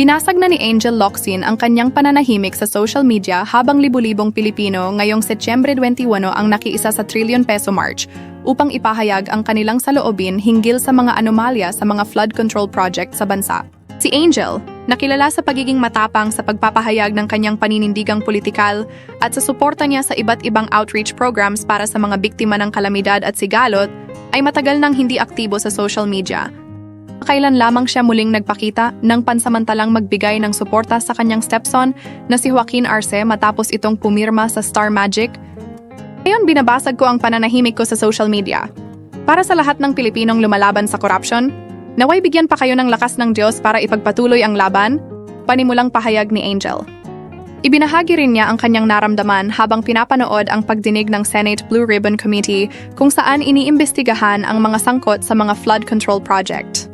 Binasag na ni Angel Locsin ang kanyang pananahimik sa social media habang libu-libong Pilipino ngayong Setyembre 21 ang nakiisa sa trillion peso march upang ipahayag ang kanilang saloobin hinggil sa mga anomalya sa mga flood control project sa bansa. Si Angel, nakilala sa pagiging matapang sa pagpapahayag ng kanyang paninindigang politikal at sa suporta niya sa iba't ibang outreach programs para sa mga biktima ng kalamidad at sigalot, ay matagal nang hindi aktibo sa social media Kailan lamang siya muling nagpakita ng pansamantalang magbigay ng suporta sa kanyang stepson na si Joaquin Arce matapos itong pumirma sa Star Magic? Ngayon binabasag ko ang pananahimik ko sa social media. Para sa lahat ng Pilipinong lumalaban sa korupsyon, naway bigyan pa kayo ng lakas ng Diyos para ipagpatuloy ang laban, panimulang pahayag ni Angel. Ibinahagi rin niya ang kanyang naramdaman habang pinapanood ang pagdinig ng Senate Blue Ribbon Committee kung saan iniimbestigahan ang mga sangkot sa mga flood control project.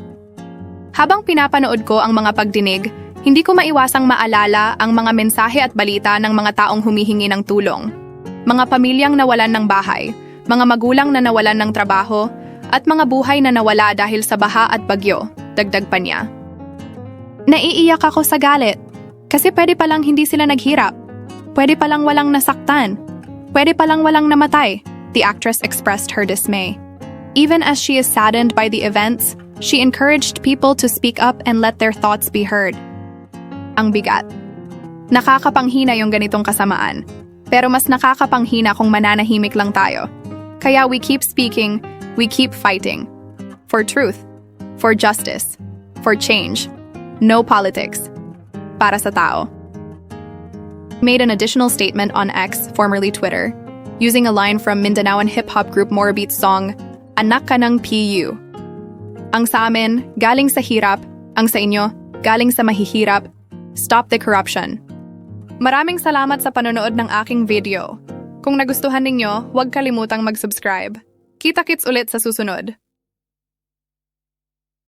Habang pinapanood ko ang mga pagdinig, hindi ko maiwasang maalala ang mga mensahe at balita ng mga taong humihingi ng tulong. Mga pamilyang nawalan ng bahay, mga magulang na nawalan ng trabaho, at mga buhay na nawala dahil sa baha at bagyo, dagdag pa niya. Naiiyak ako sa galit, kasi pwede palang hindi sila naghirap. Pwede palang walang nasaktan. Pwede palang walang namatay, the actress expressed her dismay. Even as she is saddened by the events, She encouraged people to speak up and let their thoughts be heard. Ang bigat. Nakakapanghina yung ganitong kasamaan. Pero mas nakakapanghina kung mananahimik lang tayo. Kaya we keep speaking, we keep fighting. For truth, for justice, for change. No politics. Para sa tao. Made an additional statement on X, formerly Twitter, using a line from Mindanaoan hip-hop group Morabeat's song, Anak ka ng PU, ang sa amin, galing sa hirap. Ang sa inyo, galing sa mahihirap. Stop the corruption. Maraming salamat sa panonood ng aking video. Kung nagustuhan ninyo, huwag kalimutang mag-subscribe. Kita-kits ulit sa susunod.